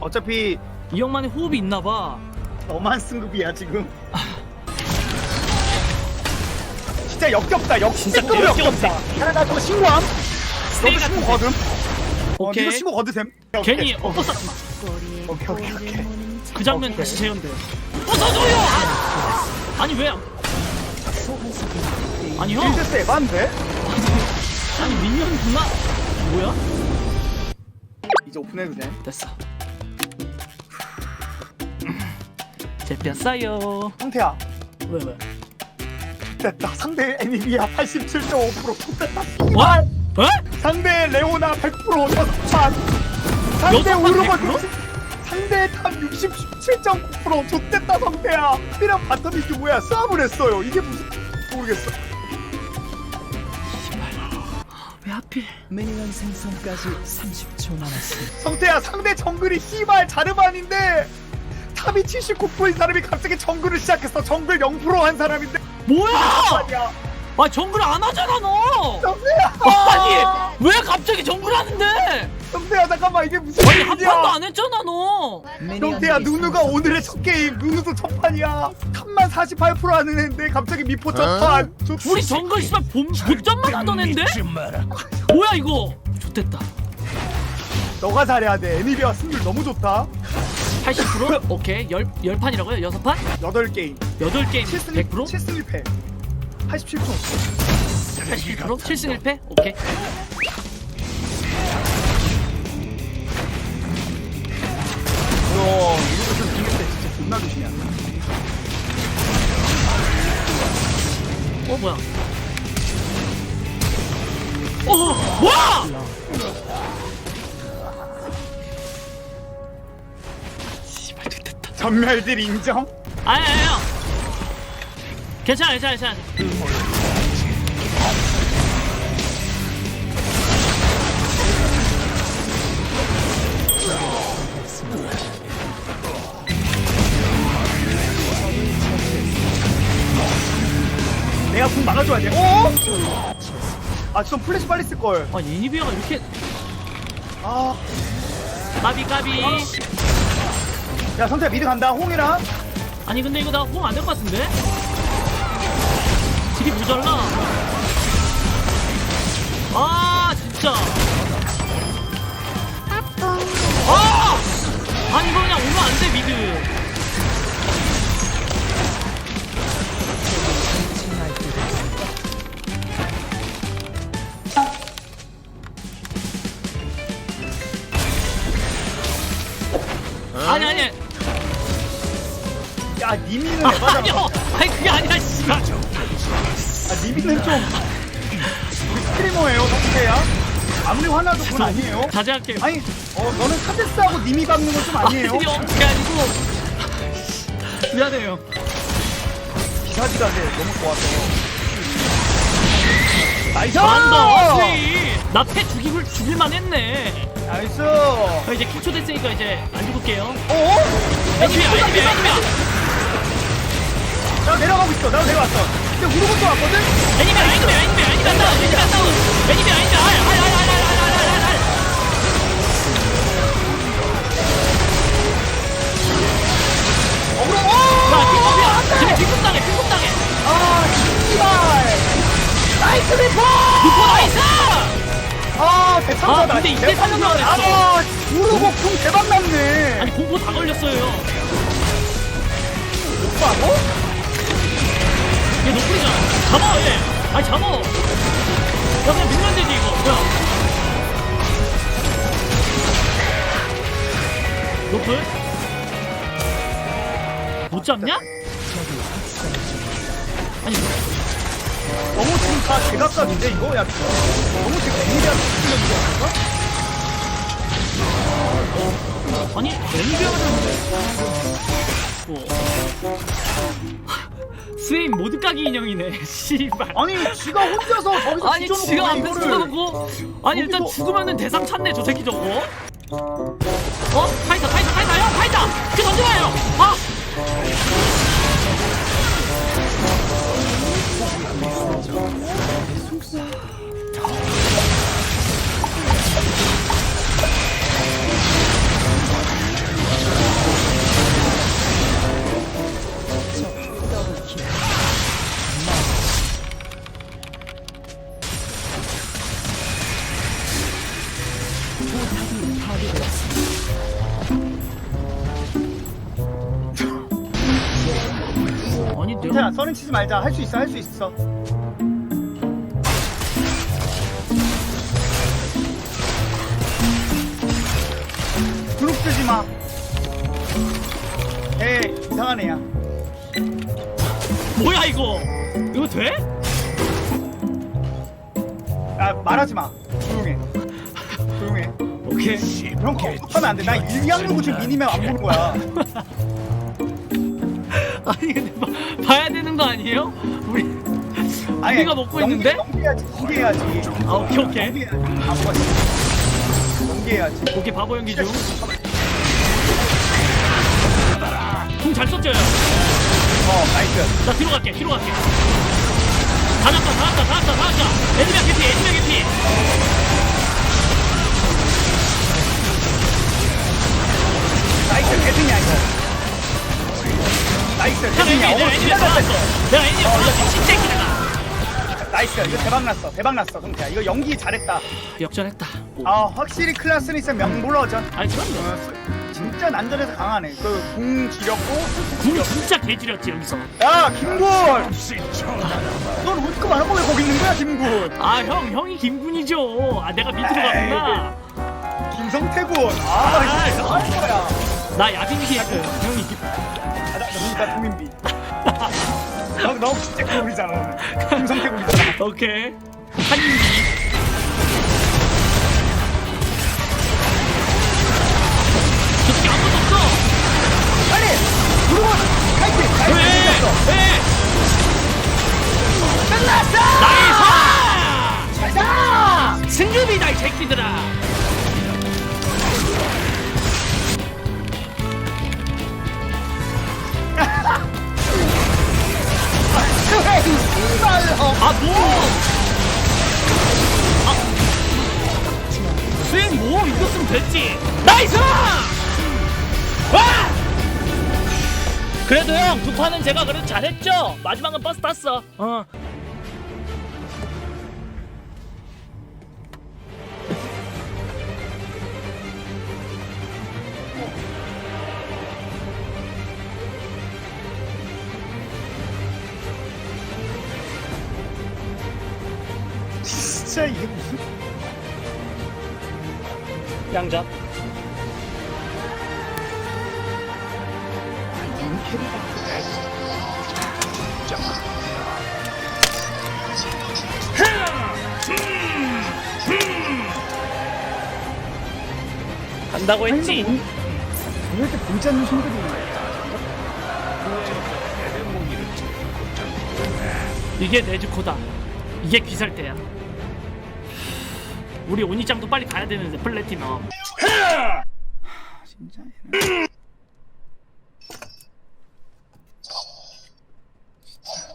어차피 이 형만의 호흡이 있나봐. 너만 승급이야 지금. 진짜 역겹다. 역 진짜. 역겹다. 야, 나 저거 신고함. 너도 신고 거든. 어, 오케이. 니도 신고 거드 됨. 괜히 오케이. 엎어서 오케이 오케이 오케이. 그 장면. 다시 재현돼. 어서줘요. 아, 아니 왜? 아니 형. 빈세스 에반데? 아니 미니언 누나 뭐야? 이제 오픈해도 돼. 됐어. 잡혔어요. 형태야. 왜 왜? 됐다. 상대 애니비아 87.5% 됐다. 뭐? 에? 상대 레오나 100% 여섯판. 상대 여섯 판 우르고 100%? 상대 탑 67.9% 좋댔다 상대야. 이랑 바텀 이 게 뭐야? 싸움을 했어요. 이게 무슨 모르겠어. 왜 하필? 미니언 생성까지 30초 남았습니다. 성태야 상대 정글이 씨발 자르반인데 탑이 79%인 사람이 갑자기 정글을 시작했어. 정글 0%한 사람인데 뭐야? 아니야. 아 정글 안 하잖아 너. 성태야. 아니 왜 갑자기 정글 하는데? 성태야 잠깐만 이게 무슨 아니 한 일이야? 판도 안 했잖아 너. 형태야 누누가 오늘의 첫 게임 누누도 첫 판이야 탑만 48% 하는 애인데 갑자기 미포 첫 판. 좋- 우리 정글 씨발 본 본점만 하던 앤데? 뭐야 이거? 좋됐다. 너가 잘해야 돼 애니비아 승률 너무 좋다 80%? 오케이 열, 열 판이라고요? 여섯 판? 8게임 여덟 게임 7승 100%? 7승 1패 87% 80%? 7승 1패? 오케이 어 이것도 좀 비슷해 진짜 존나 조심해야 돼 어 뭐야 어뭐 전멸들 인정? 아니 아니 아니. 괜찮아 괜찮아 괜찮아. 내가 궁 막아줘야 돼. 어? 아좀 플래시 빨리 쓸걸. 아 애니비아가 이렇게 아, 까비 까비 야 성태야 미드 간다. 홍이랑 아니 근데 이거 나 호응 안될 것 같은데? 딜이 모자라. 아 진짜. 아! 아니 이거 그냥 오면 안 돼 미드 아니 아니. 야 니미는 에바잖아? 아니요. 아니 그게 아니라 씨발. 아 니미는 좀 우리 스트리머예요 성태야. 아무리 화나도 그건 아니에요. 자제할게 아니 어 너는 카데스하고 니미 밟는 건 좀 아니에요. 아니 그게 아니고. 미안해요. 비사지가 돼 너무 좋아서. 나이스! 잘한다 나패 죽이글 죽일만 했네. 나이스! 저 이제 킥초 됐으니까 이제 안 죽을게요. 어? 애니비야 애니비야 애니비야. 나 내려가고 있어. 나 내려왔어. 근데 우르고도 왔거든? 애니비야 애니비야 애니비야 애니비야 다운 애니비야 다운 애니비야 애니비야 알 알 알 알 알 알알 어그로 야 오! 킥초야. 지금 킥초 당해 킥초 당해. 아 씨발. 나이스 리포 루퍼 나이스! 아 대참사다. 아, 근데 이때 했어. 아 우르고 궁 대박 났네 아니 공포 다 걸렸어요 오빠고? 얘 노플이잖아 잡아 얘 아니 잡아 야 그냥 밀면 되지 이거 뭐야 노플? 못 잡냐? 아니 너무 지금 다 제각각인데 이거? 야 너무 지금 애니비한테 시키는 거 아닌가? 아니 엔비아가 어. 스웨인 모드 까기 인형이네. 씨발. 아니 지가 혼자서 저기서 아니 뒤져놓고 지가 앞에 이거를 죽어놓고. 아니 일단 거기서- 죽으면은 대상 찾네 저 새끼 저거. 어? 파이터 파이터 파이터 형 파이터 그 던져봐요! 아! 괜찮아 서른 치지 말자 할 수 있어 할 수 있어 그룹 쓰지 마. 에 이상한 애야. 뭐야 이거? 이거 돼? 아 말하지 마. 조용해. 조용해. 오케이. 그런 거 하면 안 돼. 나 일양누구 지금 미니맵 안 보는 거야. 아니 근데 봐, 봐야 되는 거 아니에요? 우리 우리가 먹고 있는데? 연기해야지. 연기해야지. 아 오케이 오케이. 연기해야지. 오케이 바보 연기 중. 궁잘 썼죠? 어 나이스. 나 뒤로 갈게 뒤로 갈게. 다 잡다 다 잡다 다 잡다 다 잡다. 애니메 개피 애니메 개피. 나이스. 대승이야 이거. 나이스. 어 내가 애니메 진짜. 됐어. 내가 애니메 받았어. 진짜 기다가. 나이스. 이거 대박 났어. 대박 났어. 성태야. 이거 연기 잘했다. 역전했다. 아 확실히 클라스는 있어 명불허전. 아니 그럼요. 어, 수- 진짜 난전에서 강하네. 그궁 지렸고. 궁 진짜 개지렸지 여기서. 야 김군. 넌 우스급 안 하고 왜 거기 있는 거야 김군? 아 형 형이 김군이죠. 아 내가 밑으로 갔구나. 김성태군. 아 아, 이거 뭐 하는 거야? 나 야빈기 했어. 형이 김. 나 도민비. 너, 너 진짜 그놈이잖아 오늘. 김성태군이잖아. 오케이. 빨리! 왜? 파이팅! 생겼어. 왜? 끝났어! 나이스! 잘가! 승급이다 이 새끼들아. 뭐? 아. 스윙 뭐 이겼으면 됐지. 나이스! 와! 그래도 형 두 판은 제가 그래도 잘했죠. 마지막은 버스 탔어. 어. 진짜 이게 무슨 양자. 간다고 했지. 왜 이렇게 볼지 않는 손들이 있는 거야? 이게 네즈코다. 이게 귀살대야. 우리 오니짱도 빨리 가야 되는데 플래티넘. 진짜. 진짜.